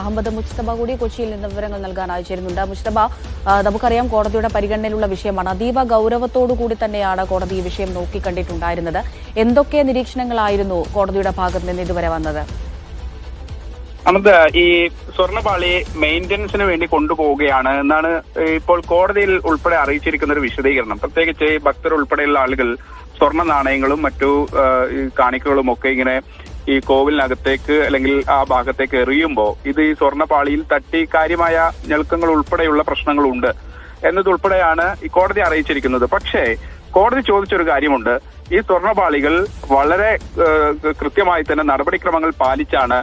Ahmed Mojtaba കൂടി കൊച്ചിയിൽ നിന്ന് വിവരങ്ങൾ നൽകാൻ അയച്ചിരുന്നുണ്ട് മുസ്തബ നമുക്കറിയാം കോടതിയുടെ പരിഗണനയിലുള്ള വിഷയമാണ്. അതീവ ഗൗരവത്തോടു കൂടി തന്നെയാണ് കോടതി ഈ വിഷയം നോക്കിക്കണ്ടിട്ടുണ്ടായിരുന്നത്. എന്തൊക്കെ നിരീക്ഷണങ്ങളായിരുന്നു കോടതിയുടെ ഭാഗത്ത് നിന്ന് ഇതുവരെ വന്നത്? അമിത് ഈ സ്വർണപാളി മെയിന്റനൻസിന് വേണ്ടി കൊണ്ടുപോവുകയാണ് എന്നാണ് ഇപ്പോൾ കോടതിയിൽ ഉൾപ്പെടെ അറിയിച്ചിരിക്കുന്ന ഒരു വിശദീകരണം. പ്രത്യേകിച്ച് ഭക്തർ ഉൾപ്പെടെയുള്ള ആളുകൾ സ്വർണ നാണയങ്ങളും മറ്റു കാണിക്കകളും ഒക്കെ ഇങ്ങനെ ഈ കോവിലിനകത്തേക്ക് അല്ലെങ്കിൽ ആ ഭാഗത്തേക്ക് എറിയുമ്പോൾ ഇത് ഈ സ്വർണപാളിയിൽ തട്ടി കാര്യമായ ഞെളുക്കങ്ങൾ ഉൾപ്പെടെയുള്ള പ്രശ്നങ്ങളുണ്ട് എന്നതുൾപ്പെടെയാണ് ഈ കോടതി അറിയിച്ചിരിക്കുന്നത്. പക്ഷേ കോടതി ചോദിച്ചൊരു കാര്യമുണ്ട്. ഈ സ്വർണപാളികൾ വളരെ കൃത്യമായി തന്നെ നടപടിക്രമങ്ങൾ പാലിച്ചാണ്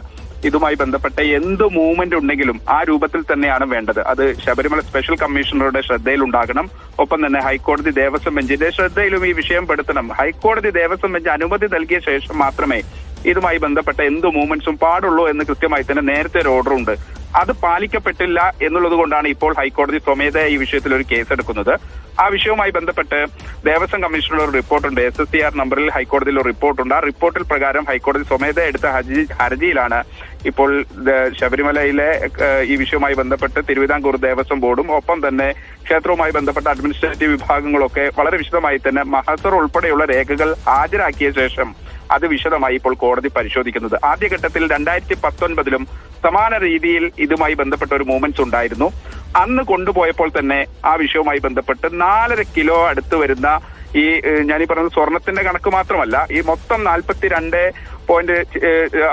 ഇതുമായി ബന്ധപ്പെട്ട എന്ത് മൂവ്മെന്റ് ഉണ്ടെങ്കിലും ആ രൂപത്തിൽ തന്നെയാണ് വേണ്ടത്. അത് ശബരിമല സ്പെഷ്യൽ കമ്മീഷണറുടെ ശ്രദ്ധയിലുണ്ടാകണം. ഒപ്പം തന്നെ ഹൈക്കോടതി ദേവസ്വം ബെഞ്ചിന്റെ ശ്രദ്ധയിലും ഈ വിഷയം പെടുത്തണം. ഹൈക്കോടതി ദേവസ്വം ബെഞ്ച് അനുമതി നൽകിയ ശേഷം മാത്രമേ ഇതുമായി ബന്ധപ്പെട്ട എന്ത് മൂവ്മെന്റ്സും പാടുള്ളൂ എന്ന് കൃത്യമായി തന്നെ നേരത്തെ ഒരു ഓർഡർ ഉണ്ട്. അത് പാലിക്കപ്പെട്ടില്ല എന്നുള്ളത് കൊണ്ടാണ് ഇപ്പോൾ ഹൈക്കോടതി സ്വമേധയ ഈ വിഷയത്തിൽ ഒരു കേസ് എടുക്കുന്നത്. ആ വിഷയവുമായി ബന്ധപ്പെട്ട് ദേവസ്വം കമ്മീഷനുള്ള ഒരു റിപ്പോർട്ടുണ്ട് എസ് എസ് സി ആർ നമ്പറിൽ ഹൈക്കോടതിയിൽ ഒരു റിപ്പോർട്ടുണ്ട് ആ റിപ്പോർട്ടിൽ പ്രകാരം ഹൈക്കോടതി സ്വമേധയ എടുത്ത ഹർജി ഹർജിയിലാണ് ഇപ്പോൾ ശബരിമലയിലെ ഈ വിഷയവുമായി ബന്ധപ്പെട്ട് തിരുവിതാംകൂർ ദേവസ്വം ബോർഡും ഒപ്പം തന്നെ ക്ഷേത്രവുമായി ബന്ധപ്പെട്ട അഡ്മിനിസ്ട്രേറ്റീവ് വിഭാഗങ്ങളൊക്കെ വളരെ വിശദമായി തന്നെ മഹസർ ഉൾപ്പെടെയുള്ള രേഖകൾ ഹാജരാക്കിയ ശേഷം അത് വിശദമായി ഇപ്പോൾ കോടതി പരിശോധിക്കുന്നത്. ആദ്യഘട്ടത്തിൽ രണ്ടായിരത്തി പത്തൊൻപതിലും സമാന രീതിയിൽ ഇതുമായി ബന്ധപ്പെട്ട ഒരു മൂവ്മെന്റ്സ് ഉണ്ടായിരുന്നു. അന്ന് കൊണ്ടുപോയപ്പോൾ തന്നെ ആ വിഷയവുമായി ബന്ധപ്പെട്ട് നാലര കിലോ അടുത്ത് വരുന്ന ഈ ഞാൻ ഞാനീ പറഞ്ഞ സ്വർണത്തിന്റെ കണക്ക് മാത്രമല്ല ഈ മൊത്തം നാൽപ്പത്തിരണ്ട് പോയിന്റ്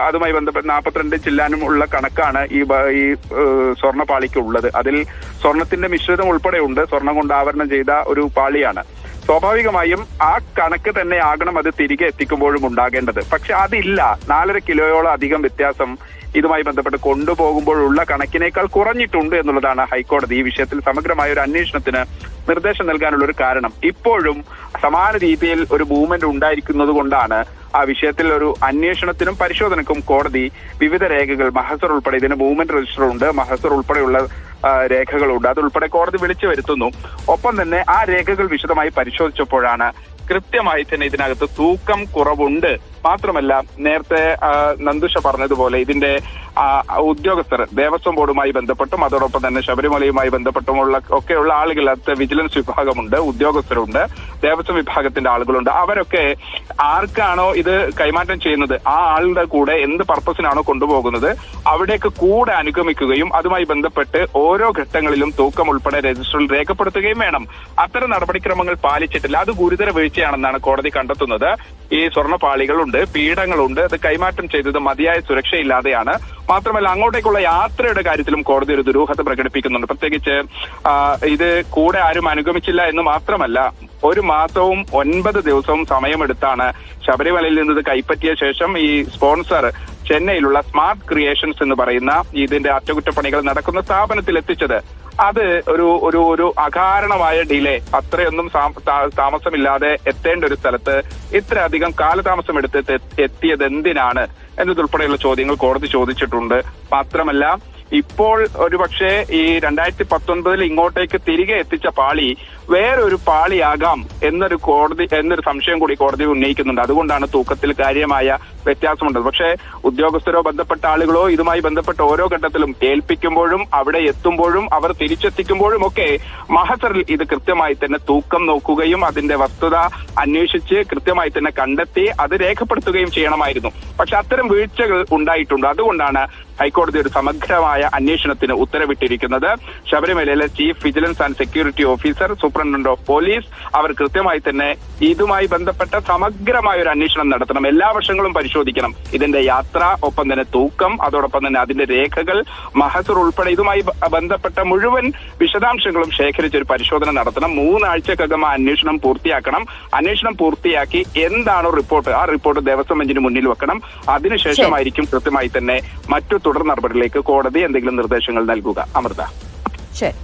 അതുമായി ബന്ധപ്പെട്ട് നാൽപ്പത്തിരണ്ട് ചില്ലാനും ഉള്ള കണക്കാണ് ഈ ഈ സ്വർണ സ്വർണപാളിക്ക് ഉള്ളത് അതിൽ സ്വർണത്തിന്റെ മിശ്രിതം ഉൾപ്പെടെയുണ്ട്. സ്വർണം കൊണ്ട് ആവരണം ചെയ്ത ഒരു പാളിയാണ്. സ്വാഭാവികമായും ആ കണക്ക് തന്നെ ആകണം അത് തിരികെ എത്തിക്കുമ്പോഴും ഉണ്ടാകേണ്ടത്. പക്ഷെ അതില്ല. നാലര കിലോയോളം അധികം വ്യത്യാസം ഇതുമായി ബന്ധപ്പെട്ട് കൊണ്ടുപോകുമ്പോഴുള്ള കണക്കിനേക്കാൾ കുറഞ്ഞിട്ടുണ്ട് എന്നുള്ളതാണ് ഹൈക്കോടതി ഈ വിഷയത്തിൽ സമഗ്രമായ ഒരു അന്വേഷണത്തിന് നിർദ്ദേശം നൽകാനുള്ള ഒരു കാരണം. ഇപ്പോഴും സമാന രീതിയിൽ ഒരു മൂവ്മെന്റ് ഉണ്ടായിരിക്കുന്നത് കൊണ്ടാണ് ആ വിഷയത്തിൽ ഒരു അന്വേഷണത്തിനും പരിശോധനക്കും കോടതി വിവിധ രേഖകൾ മഹസർ ഉൾപ്പെടെ ഇതിന് മൂവ്മെന്റ് രജിസ്റ്റർ ഉണ്ട് മഹസർ ഉൾപ്പെടെയുള്ള രേഖകളുണ്ട്. അതുൾപ്പെടെ കോടതി വിളിച്ചു വരുത്തുന്നു. ഒപ്പം തന്നെ ആ രേഖകൾ വിശദമായി പരിശോധിച്ചപ്പോഴാണ് കൃത്യമായി തന്നെ ഇതിനകത്ത് തൂക്കം കുറവുണ്ട്. മാത്രമല്ല നേരത്തെ നന്ദുഷ പറഞ്ഞതുപോലെ ഇതിന്റെ ഉദ്യോഗസ്ഥർ ദേവസ്വം ബോർഡുമായി ബന്ധപ്പെട്ടും അതോടൊപ്പം തന്നെ ശബരിമലയുമായി ബന്ധപ്പെട്ടുമുള്ള ഒക്കെയുള്ള ആളുകൾ അത് വിജിലൻസ് വിഭാഗമുണ്ട് ഉദ്യോഗസ്ഥരുണ്ട് ദേവസ്വം വിഭാഗത്തിന്റെ ആളുകളുണ്ട്. അവരൊക്കെ ആർക്കാണോ ഇത് കൈമാറ്റം ചെയ്യുന്നത്? ആ ആളുടെ കൂടെ എന്ത് പർപ്പസിനാണോ കൊണ്ടുപോകുന്നത്? അവിടേക്ക് കൂടെ അനുഗമിക്കുകയും അതുമായി ബന്ധപ്പെട്ട് ഓരോ ഘട്ടങ്ങളിലും തൂക്കം ഉൾപ്പെടെ രജിസ്റ്ററിൽ രേഖപ്പെടുത്തുകയും വേണം. അത്തരം നടപടിക്രമങ്ങൾ പാലിച്ചിട്ടില്ല. അത് ഗുരുതര വീഴ്ചയാണെന്നാണ് കോടതി കണ്ടെത്തുന്നത്. ഈ സ്വർണപാളികളുണ്ട് പീഡങ്ങളുണ്ട് അത് കൈമാറ്റം ചെയ്തത് മതിയായ സുരക്ഷയില്ലാതെയാണ്. മാത്രമല്ല അങ്ങോട്ടേക്കുള്ള യാത്രയുടെ കാര്യത്തിലും കോടതി ഒരു ദുരൂഹത പ്രകടിപ്പിക്കുന്നുണ്ട്. പ്രത്യേകിച്ച് ഇത് കൂടെ ആരും അനുഗമിച്ചില്ല എന്ന് മാത്രമല്ല ഒരു മാസവും ഒൻപത് ദിവസവും സമയമെടുത്താണ് ശബരിമലയിൽ നിന്ന് കൈപ്പറ്റിയ ശേഷം ഈ സ്പോൺസർ ചെന്നൈയിലുള്ള സ്മാർട്ട് ക്രിയേഷൻസ് എന്ന് പറയുന്ന ഇതിന്റെ അറ്റകുറ്റപ്പണികൾ നടക്കുന്ന സ്ഥാപനത്തിൽ എത്തിച്ചത് അത് ഒരു ഒരു ഒരു അകാരണമായ ഡിലേ. അത്രയൊന്നും താമസമില്ലാതെ എത്തേണ്ട ഒരു സ്ഥലത്ത് ഇത്രയധികം കാലതാമസം എടുത്ത് എത്തി- എത്തിയത് എന്തിനാണ് എന്നതുൾപ്പെടെയുള്ള ചോദ്യങ്ങൾ കോടതി ചോദിച്ചിട്ടുണ്ട്. മാത്രമല്ല ഇപ്പോൾ ഒരുപക്ഷെ ഈ രണ്ടായിരത്തി പത്തൊൻപതിൽ ഇങ്ങോട്ടേക്ക് തിരികെ എത്തിച്ച പാളി വേറൊരു പാളിയാകാം എന്നൊരു കോടതി എന്നൊരു സംശയം കൂടി കോടതി ഉന്നയിക്കുന്നുണ്ട്. അതുകൊണ്ടാണ് തൂക്കത്തിൽ കാര്യമായ വ്യത്യാസമുണ്ട്. പക്ഷേ ഉദ്യോഗസ്ഥരോ ബന്ധപ്പെട്ട ആളുകളോ ഇതുമായി ബന്ധപ്പെട്ട ഓരോ ഘട്ടത്തിലും ഏൽപ്പിക്കുമ്പോഴും അവിടെ എത്തുമ്പോഴും അവർ തിരിച്ചെത്തിക്കുമ്പോഴും ഒക്കെ മഹസറിൽ ഇത് കൃത്യമായി തന്നെ തൂക്കം നോക്കുകയും അതിന്റെ വസ്തുത അന്വേഷിച്ച് കൃത്യമായി തന്നെ കണ്ടെത്തി അത് രേഖപ്പെടുത്തുകയും ചെയ്യണമായിരുന്നു. പക്ഷെ അത്തരം വീഴ്ചകൾ ഉണ്ടായിട്ടുണ്ട്. അതുകൊണ്ടാണ് ഹൈക്കോടതി ഒരു സമഗ്രമായ അന്വേഷണത്തിന് ഉത്തരവിട്ടിരിക്കുന്നത്. ശബരിമലയിലെ chief vigilance and security officer superintendent of police അവർ കൃത്യമായി തന്നെ ഇതുമായി ബന്ധപ്പെട്ട സമഗ്രമായ ഒരു അന്വേഷണം നടത്തണം. എല്ലാ വശങ്ങളും പരിശോധിക്കണം. ഇതിന്റെ യാത്ര ഒപ്പം തന്നെ തൂക്കം അതോടൊപ്പം തന്നെ അതിന്റെ രേഖകൾ മഹസർ ഉൾപ്പെടെ ഇതുമായി ബന്ധപ്പെട്ട മുഴുവൻ വിശദാംശങ്ങളും ശേഖരിച്ച് ഒരു പരിശോധന നടത്തണം. മൂന്നാഴ്ചക്കകം ആ അന്വേഷണം പൂർത്തിയാക്കണം. അന്വേഷണം പൂർത്തിയാക്കി എന്താണോ റിപ്പോർട്ട് ആ റിപ്പോർട്ട് ദേവസ്വം ബെഞ്ചിന് മുന്നിൽ വെക്കണം. അതിനുശേഷമായിരിക്കും കൃത്യമായി തന്നെ മറ്റു തുടർ നടപടികളിലേക്ക് കോടതി എന്തെങ്കിലും നിർദ്ദേശങ്ങൾ നൽകുക. അമൃത. ശരി.